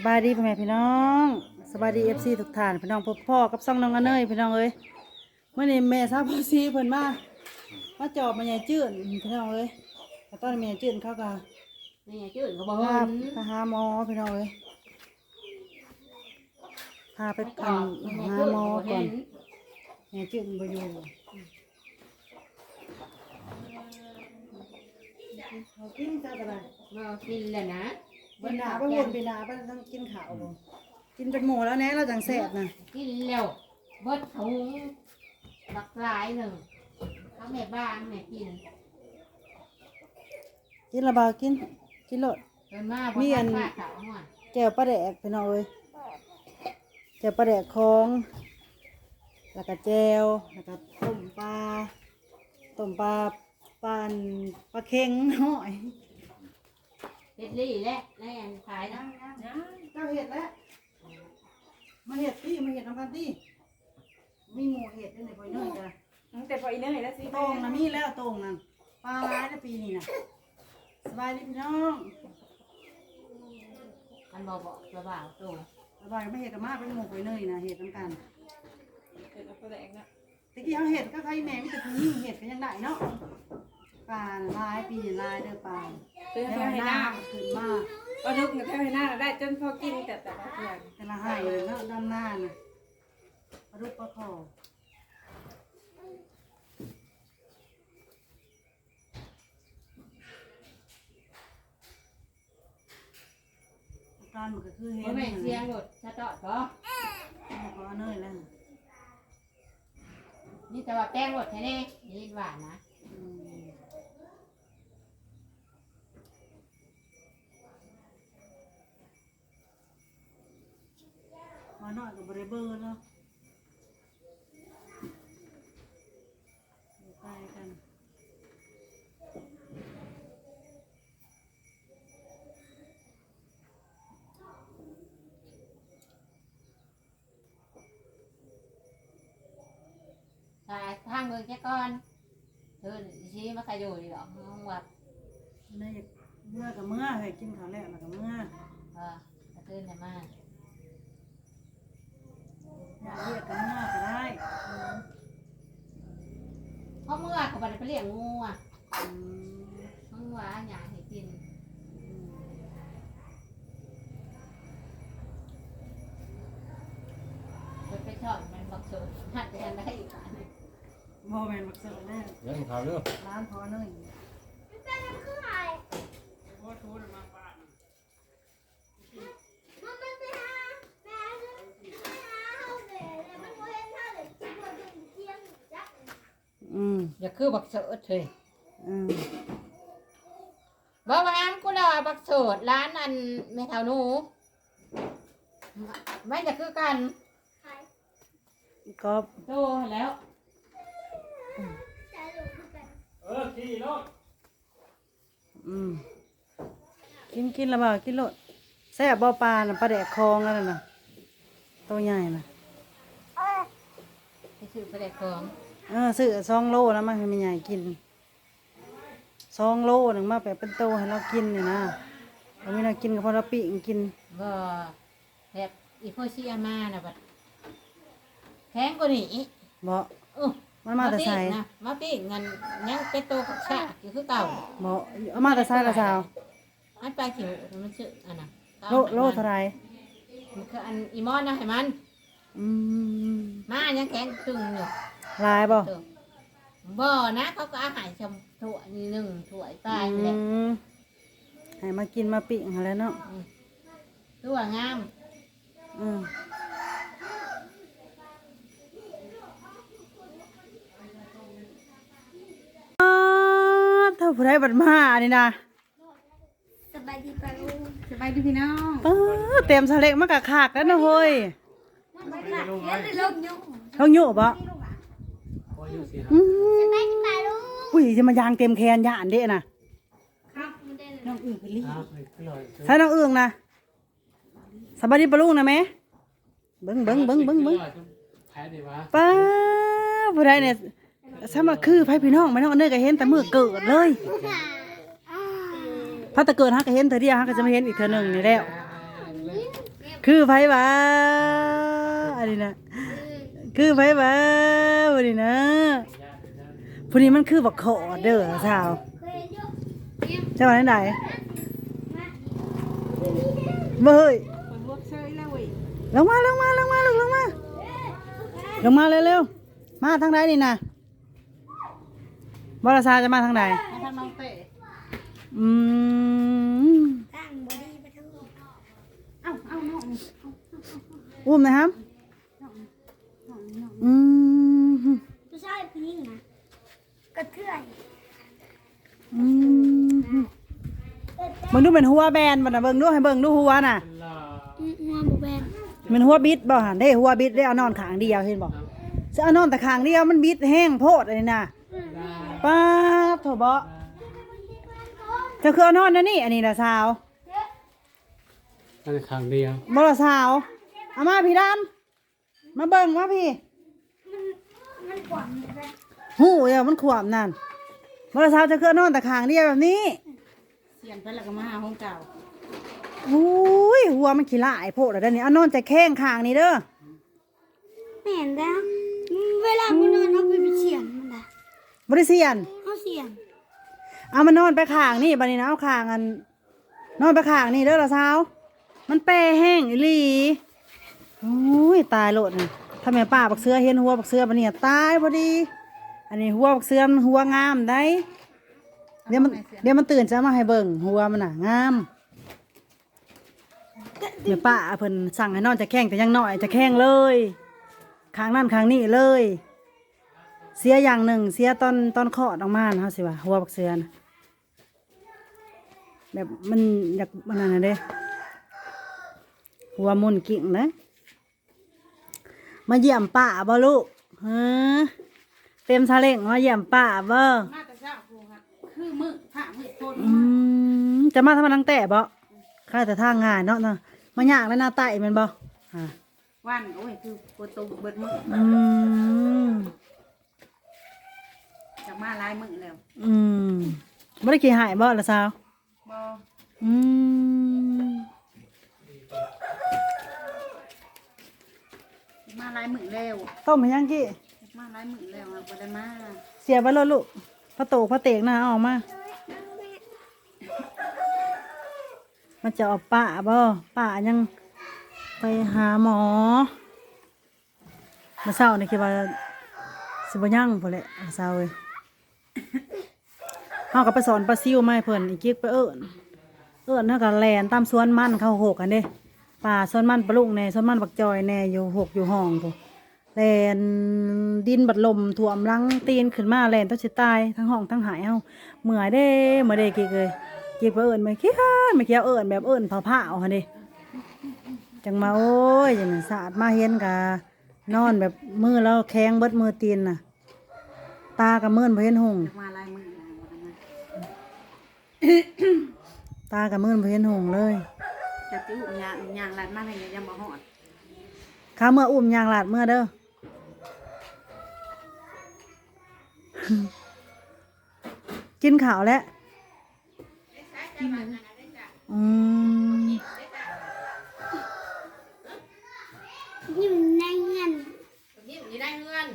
สบายดีพ่อแม่พี่น้องสบายดีเอฟซีทุกท่านพี่น้องพ่อพ่อกับซ่องน้องอนเนยพี่น้องเอ้ยเมื่อนี้แม่สาวพ่อซีเพิ่นมามาจอบมาใหญ่จืดพี่น้องเอ้ยแต่ตอนนี้แม่ใหญ่จืดเขาก็นี่ไงจืดก็บอพาลพาหาหมอพี่น้องเอ้ยพาไปไปกัก่อนนนี่ไงหาจืดหมอก็ก่อเห็นนแม่จืดบ่อยู่เขากินจ้าอะไรมากินเลยนะ บินหนาไปวนบินหนาไปต้องกินข้าวบ่กินเป็นหมูแล้วแน่เราจังแซ่บนะกินเร็วเบิดถุงบักหลายหนึ่งเขาแม่บ้านแม่กินกินและบ่าวกินกินโลดเดินมามีมีอัอันนเขาหัวแจ่วปลาแดกพี่น้องเอ้ยแจ่วปลาแดกของแล้วก็แจ่วแล้วก็ต้มปลาต้มปลาปลาอันปลาเค็งน้อย เฮ็ดลี่และในอันขายนะเจ้าเห็ดแล้วมาเห็ดที่มาเห็ดทำกันที่มีหมูเห็ดด้วยในปอยเนยจ้ะตั้งแต่พออีเนยแล้วสิตรงนะมีแล้วตรงนั่นปลาร้ายนะปีนี้นะสบายดีพี่น้องมันบอกบอกกระบ่าวตัวสบายไม่เห็ดกับมาเป็นหมูปอยเนยนะเห็ดทำกันเกิดอะไรนะตะกี้เอาเห็ดก็ใครแม่ไม่แต่ผู้หญิงเห็ดก็ยังได้เนาะ ปลานลายปีนี้ลายเด้อปลาเตือนแล้แค่วให้หน้าขึ้นมาปลาดุกเนี่ยแค่ให้หน้าได้จนพอกินแต่แต่ละเพื่อนแต่ละให้เลยเนาะด้านหน้าน่ะปลาดุกปลาคอการมันก็คือเห็นแม่เสียงหมดสะตอดบ่ก็เนยแล้วนี่แต่ว่าแป้งหมดแค่นี้นี่หวานนะ อืมมาหน่อยกั บบริเบอร์เนาะอยู่ใกล้กันถ้าทางเมืองแค่ก่อนเธอชี้มาขยุดีหรอกห้องวัดเนยเมื่อกับเมื่อให้กินข้าวแล้วแล้วกับเมื่อเออก เรียกกับเมื่อก็ได้เพราะเมื่อเขาไปไปเลี้ยงงูอะอืมเมื่อวานอยากให้กินอืมไปไปทอดมันบักโซนหัดจะได้อีกอันหนึ่งโมแมนบักเสือแน่เดี๋ยวผมข่าวเด้อร้านพอเนย อืมอย่าคือบักโซดเลยอืมบ่าวามกูรอบักโซดร้านอันแม่เท่าหนูไม่จะคือกันก็โตแล้วเออขี่รถอืมกินกินแล้วบ่ากินโลดแซ่บบ่ปลาน่ะปลาแดกคลองแล้วน่ะตัวใหญ่น่ะไปซื้อไปได้ของ เออซื้อสองโลแล้วมาให้แม่ใหญ่กินสองโลหนึ่งมาแบบเป็นโตให้เรากินนี่นะเราไม่เรากินกับพอเราปีกกินบ่แบบอีโพชิอามาน่ะบัดแข็งกว่านี้บ่อื้อมันมาแต่ใส่ปิ้งนะมาปิ้งเงินยังเป็นโตกับชาอยู่คือเก่าบ่เอามาแต่ใส่ละสาวอันไปขิวมันชื่ออันน่ะโลโลเท่าไหรมันคืออันอีมอนนะให้มัน อืมมายังแข็งตึงอยู่ ลายบ่เติมบ่นะ เขาก็อาหารชมถั่วนี่หนึ่งถั่วตายอืแหละมให้มากินมาปิ้งอะไรเนาะถั่วงาม อืมอ้าวเท่าผู้ใดบัดมาอันนี้นะสบายดีพี่น้องเออเต็มสะเล็กมากะขากแล้วนะเฮ้ยเขาโยบ่พอ อยู่สิอืมอุ้ยจะมายางเต็มแคนยานเด้น่ะน้องอื่นไปรีครับขึ้นเลยใช่น้องเอื้องนะสบายดีปะลุงนะแม่เบิ้งเบิ้งเบิ้งเบิ้งเบิ้งแพ้ดีวะป้าผู้ใดเนี่ยสมาคือไผพี่น้องไม่น้องอันเนยก็เห็นแต่มือเกิดเลยพอแตะเกิดฮักก็เห็นเธอเดียวฮักก็จะมาเห็นอีกเธอหนึ่งนี่แล้วเลยคือไผวะอันนี้นะ คือไผวะวันนี้นะผู้นี้มันคือบักขอเด้อสาวเคยเยอะเจ้าไหนไหนมาเฮ้ยคนพวกเชยแล้วเว้ยลงมาลงมาลงมาลงลงมาลงมาเร็วๆมาทางใดนี่นะบอลซาจะมาทางใดให้ทางน้องเตะอืมตั้งบอดี้ไปทั้งหมดเอ้าเอ้าน้องอุ้มนะครับอืม ไม่ใช่ผู้หญิงนะ กระเทือยอืมเบิ่งดูเป็นหัวแบนบ่น่ะเบิ่งดูให้เบิ่งดูหัวน่ะลางามบุแบนมันหัวบิดบ่หั่นเด้หัวบิดได้เอานอนข้างเดียวเห็นบ่จะเอานอนแต่ข้างเดียวมันบิดแห้งโพดอันนี้น่ะลาป้าดโถบ่เจะคือเอานอนนะนี่ อันนี้ล่ะสาวอันข้างเดียวบ่ล่ะสาวเอามาพี่ดำมาเบิ่งมาพี่มันกว่างแบบ หูเดี๋ยวมันขวามนั่นบ่ล่ะสาวเจะคือเอานอนแต่ข้างเดียวแบบนี้เสียนไปแล้วก็มาหาห้องเก่าอุ้ยหัวมันขี้ลายโพดแล้วเดี๋ยวนี้เอานอนแต่แข้งข้างนี่เด้อไม่เห็นแล้วเวลามันนอนเขาไปเฉียนมันนะบ่ได้เสียนเขาเฉียนเอามานอนไปข้างนี่บัดนี้นะเอาข้างอัน นอนไปข้างนี่เด้อละสาวมันแปรแห้งอีหลีโอ้ยตายโลดนี่ถ้าแม่ป้าบักเสือเห็นหัวบักเสือบัดนี้ตายพอดี อันนี้หัวบักเสือมันหัวงามได้เดี๋ยวมันเดี๋ยวมันตื่นจะมาให้เบิ่งหัวมันน่ะงามแม่ป้าเพิ่นสั่งให้นอนจะแข้งแต่ยังน้อยจะแข้งเลยข้างนั่นข้างนี้เลย เสียอย่างหนึ่งเสียตอนตอนคลอดออกมานะเขาสิว่าหัวบักเสือนะแบบมันอยากมันนั่นนะเด้หัวมุนกิ่งนะมาเยี่ยมป้าบ่ลูกฮะ เต็มซาเล้งมาเยี่ยมป้าบ่มาแต่เช้าครูครับคือมือผ้ามือโทนอืมจะมาทำมาตั้งแต่บ่ข้าแต่ทางงานเนาะเนาะมายากแล้วหน้าไต่แมันบ่อ่าวันโอ้ยคือประตูเบิดมืออืมจะมาลายมือแล้วอืมบ่ได้ขี้หายบ่ละสาวบออืมมาลายมือแล้วต้มให้ยังกี้ มาหลายมือแล้วอะบ่ได้มาเสียบไว้แล้วลูกพระโตกพระเตกนะเอาออกมา มันจะเอาป้าบ่ป้ายังไปหาหมอมาเศร้านี่คิดว่าสิบยั่งพอแหละเศร้าเลยเขาก็ไปสอนปลาซิวมาให้เพิ่นอีกกิ๊กไปเอิญเอิญเขาก็แลนตามสวนมันเขาหกกันเด้ป่าสวนมันปลาลุงแน่สวนมันบักจอยแน่อยู่หกอยู่ห้องพว แลนดินบัดลมถ่วมหลังตีนขึ้นมาแลนต้องสิตายทั้งห้องทั้งหายเฮาเมื่อยเด้เมื่อยเด้กิ๊กเลยกิ๊กไปเอิญไม่คิดไม่เกี่ยวเอิญแบบเอิญเผาผ้าเอาหั่นเด้จังมาโอ้ยอย่างนั้นสะอาดมาเห็นกะนอนแบบมือแล้วแข็งเบิดมือตีนน่ะ ตากับมือนบ่เห็นหงจะมาลายมือแล้วบ่ได้มาตากับมือนบ่เห็นหงเลยจะติ้วยางยางลายมาให้ยังบ่ฮอดข้าเมื่ออุ้มยางลาดเมื่อเด้อ กินข้าวแล้วอืมยิ้มในเงินนี่อยู่ได้เงิน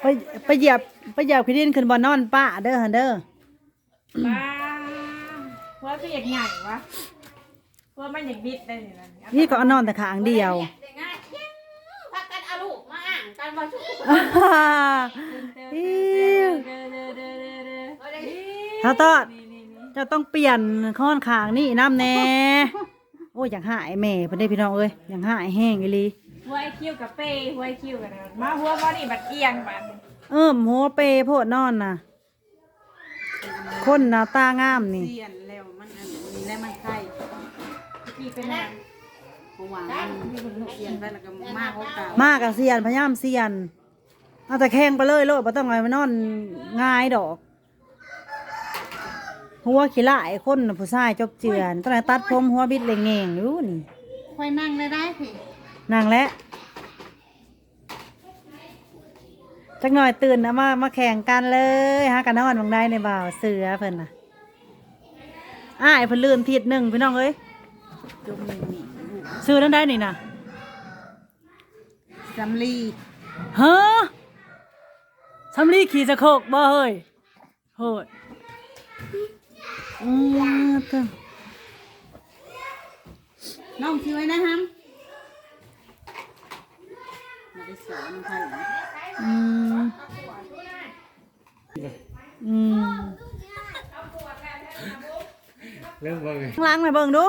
ไปไปเหยียบไปเหยียบขี้ดินขึ้นบนนอนป้าเด้อหันเด้อป้าว่าก็อยากใหญ่วะว่ามันอยากบิดได้เนี่ยนะนี่ก็เอานอนแต่ขางเดียวได้ง่ายพักกันเอาลูกมาอ่างกันมาชุบ ถ้าตอดจะต้องเปลี่ยนข้อนขางนี่น้ำแน่โอ้ยอยากหายแม่เพิ่นได้พี่น้องเอ้ยอยากหายแห้งอีหลีหัวไอคิวกับเป้หัวไอคิวกันนะมาหัวบอนี่บัดเอียงบัดเอิ่มหัวเปโพดนอนน่ะ คนหน้าตางามนี่เสียนแล้วมันอันนี้แล้วมันไข่กี่เป็นนางผมว่ามันเสียนไปแล้วก็มากกว่าเก่ามากกับเซียนพยายามเซียนเอาแต่แข้งไปเลยโลดบ่ต้องไงมานอนง่ายดอก หัวขี้ลายคนน่ะผู้ชายจบเจือนตอนนั้นตัดผมหัวบิดเลยแงงอยู่นี่ค่อยนั่งได้ได้พี่นางและจักหน่อยตื่นนะมามาแข่งกันเลยฮะกันนอนบางได้ในบ่าวเสือเพิ่นน่ะอ้ายเพิ่นลื่นทิศหนึ่งพี่น้องเอ้ยจมหนึ่งนี่ลูกซื้อนั่นได้นี่นะสำลีฮะสำลีขี่สะโคกบ่เฮ้ยโหด อืมเต้อน้องชื่อไว้นะฮัมไม่ได้สอนใครนะอืมอืมเริ่มเบิ่งเลยข้างหล่างไปเบิ่งดู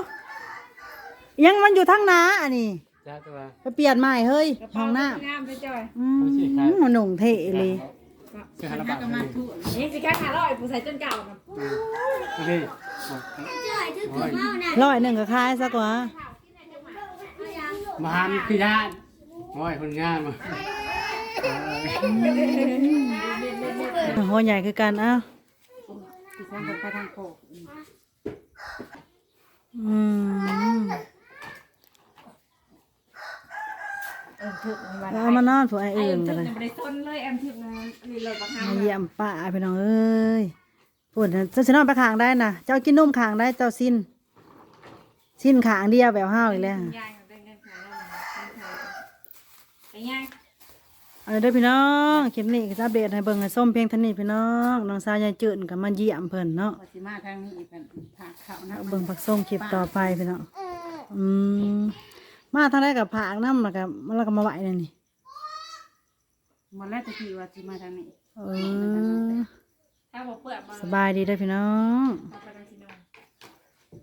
ยังมันอยู่ทั้งนาอันนี้จ้าตัวไปเปลี่ยนใหม่เฮ้ยกระห้เป๋าองน้งามไปจ่อยำอืมมันหนุ่งเทะเลย เสื้อฮาราบะก็มาทุนนี่สิแค่หาร้อยผู้ใส่จนเก่านะนี่จ่อยถือถือเมาน่ะร้อยหนึ่งก็คายสักว่ามาหันพี่ญาติโอ้ยคนงามมาหัวใหญ่คือกันเอ้าที่ฉันจะไป ทางโคกอืมเออถึกในวันเอามานอนผัวไอ้ไอ้อื่นถึกันกเลยยังไม่ได้ต้นเลยแอมถึกนะนี่เลยบักฮามมาเยี่ยมป้าพี่น้องเอ้ยพูดนะเจ้าสินอนไปขางได้นะเจ้ากินนมขางได้เจ้าสิ้น สิ้นขางเดียวแบบห้าวอีกแล้วยายได้เงินของเราไอ้ยายเอาเด้อพี่น้องคลิปนี้ก็จะอัปเดตให้เบิ่งให้ส้มเพียงเท่านี้พี่น้องน้องสาวยายจืดก็มาเยี่ยมเพิ่นเนาะว่าสิมาทางนี้เป็นผักเขานะเอาเบิ่งผักส้มคลิปต่อไปพี่น้องอืม มาทางใดกับผักน้ำแล้วก็แล้วก็มาไหวเลยนี่หมดแล้วตะกี้ว่าสิมาทางนี้เออถ้าบอกเปลือกมาสบายดีเด้อพี่น้อง เอาไปทางสี